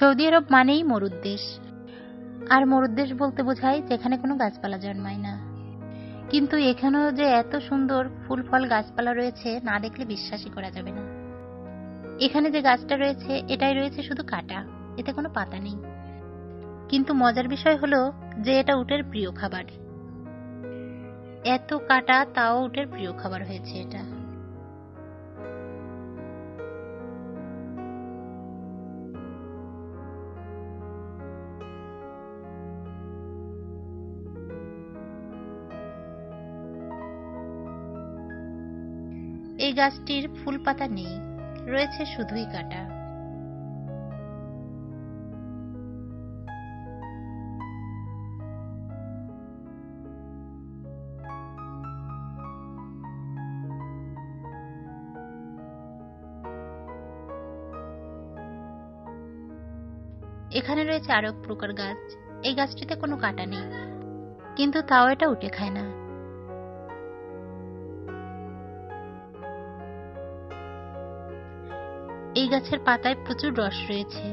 Saudi আরব মানেই মরুদ্দেশ। আর মরুদ্দেশ বলতে বোঝায় যেখানে কোনো গাছপালা জন্মায় না। কিন্তু এখানেও যে এত সুন্দর ফুল ফল গাছপালা রয়েছে, না দেখলে বিশ্বাসই করা যাবে না। এখানে যে গাছটা রয়েছে, এটাই রয়েছে শুধু কাটা, এতে কোনো পাতা নেই। কিন্তু মজার বিষয় হলো যে এটা উটের প্রিয় খাবার। এত কাটা, তাও উটের প্রিয় খাবার হয়েছে এটা। এই গাছটির ফুল পাতা নেই, রয়েছে শুধুই কাটা। এখানে রয়েছে আরও প্রকার গাছ। এই গাছটিতে কোনো কাটা নেই, কিন্তু তাও এটা উঠে খায় না। এই গাছের পাতায় প্রচুর রস রয়েছে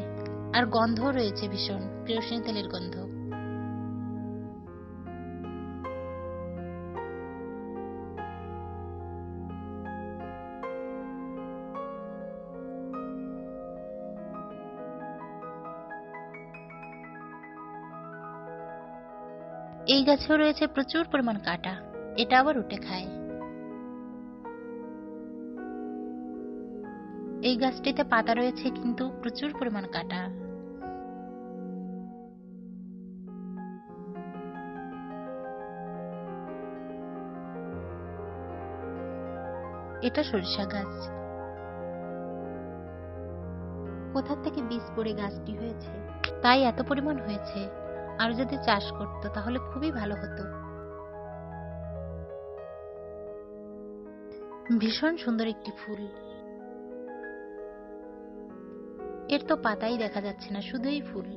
আর গন্ধও রয়েছে ভীষণ। কেরোসিন তেলের গন্ধ। এই গাছেও রয়েছে প্রচুর পরিমাণ কাটা। এটা আবার উঠে খায়। এই গাছটিতে পাতা রয়েছে, কিন্তু প্রচুর পরিমাণ কাটা। এটা সরিষা গাছ। কোথা থেকে বীজ পড়ে গাছটি হয়েছে? তাই এত পরিমাণ হয়েছে। আর যদি চাষ করতো, তাহলে খুবই ভালো হতো। ভীষণ সুন্দর একটি ফুল। এর তো পাতাই দেখা যাচ্ছে না শুধুই ফুল।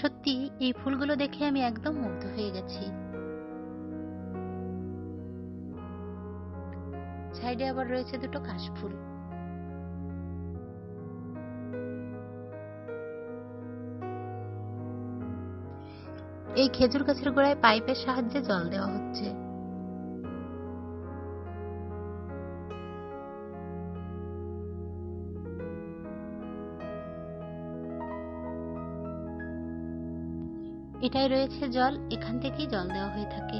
সত্যি, এই ফুলগুলো দেখে আমি একদম মুগ্ধ হয়ে গেছি। সাইডে আবার রয়েছে দুটো কাশফুল এই খেজুর গাছের গোড়ায় পাইপের সাহায্যে জল দেওয়া হচ্ছে। এটাই রয়েছে জল এখান থেকেই জল দেওয়া হয়ে থাকে।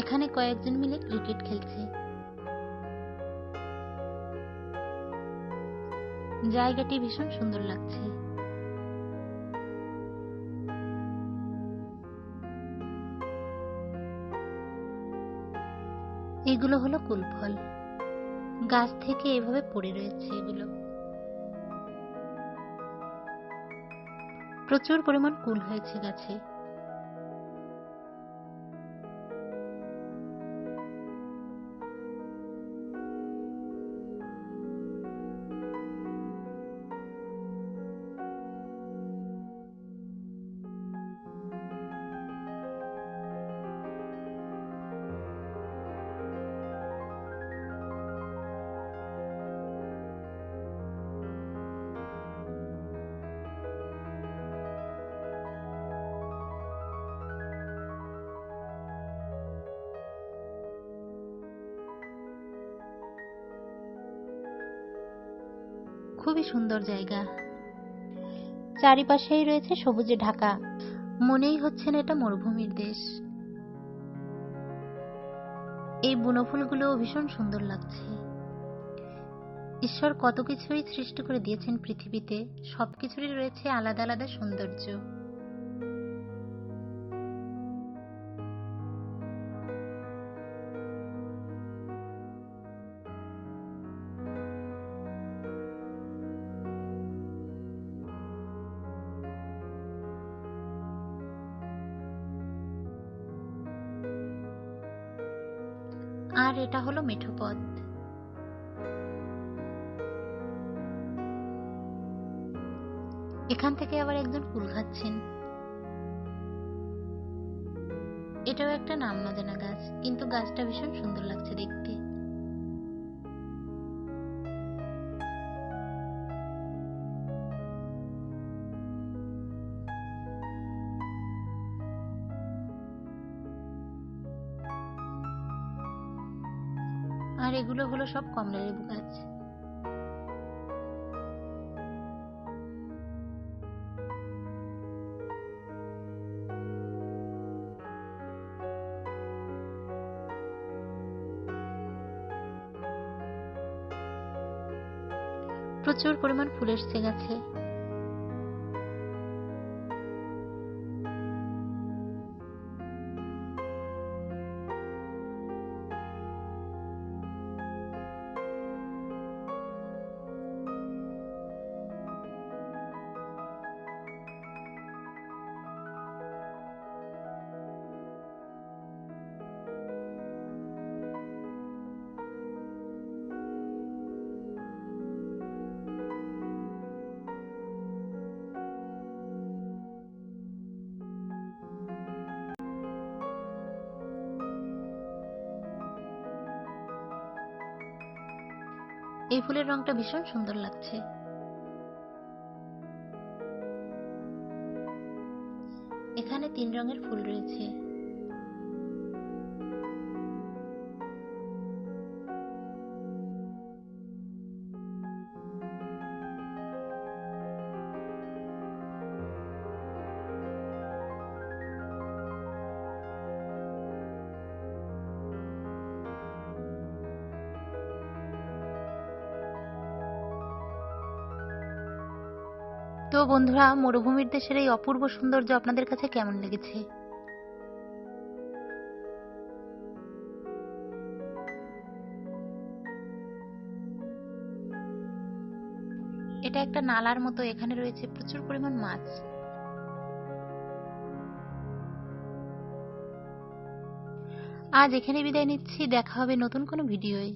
এখানে কয়েকজন মিলে ক্রিকেট খেলছে। জায়গাটি ভীষণ সুন্দর লাগছে। এগুলো হলো কুলফল। গাছ থেকে এভাবে পড়ে রয়েছে এগুলো। প্রচুর পরিমাণ কুল হয়েছে গাছে। খুবই সুন্দর জায়গা। চারিপাশেই রয়েছে সবুজে ঢাকা। মনেই হচ্ছে না এটা মরুভূমির দেশ। এই বুনোফুলগুলো ভীষণ সুন্দর লাগছে। ঈশ্বর কত কিছুই সৃষ্টি করে দিয়েছেন পৃথিবীতে, সবকিছুরই রয়েছে আলাদা আলাদা সৌন্দর্য। আর এটা হলো মিঠো পথ এখান থেকে আবার একজন কুল খাচ্ছেন। এটাও একটা নাম না জানা গাছ, কিন্তু গাছটা ভীষণ সুন্দর লাগছে দেখতে। আর এগুলো হলো সব কমলা লেবু গাছ। প্রচুর পরিমাণ ফুল এসছে গাছে। এই ফুলের রংটা ভীষণ সুন্দর লাগছে। এখানে তিন রঙের ফুল রয়েছে। তো বন্ধুরা, মরুভূমির দেশের এই অপূর্ব সৌন্দর্য আপনাদের কাছে কেমন লেগেছে? এটা একটা নালার মতো, এখানে রয়েছে প্রচুর পরিমাণ মাছ। আজ এখানে বিদায় নিচ্ছি, দেখা হবে নতুন কোনো ভিডিওয়।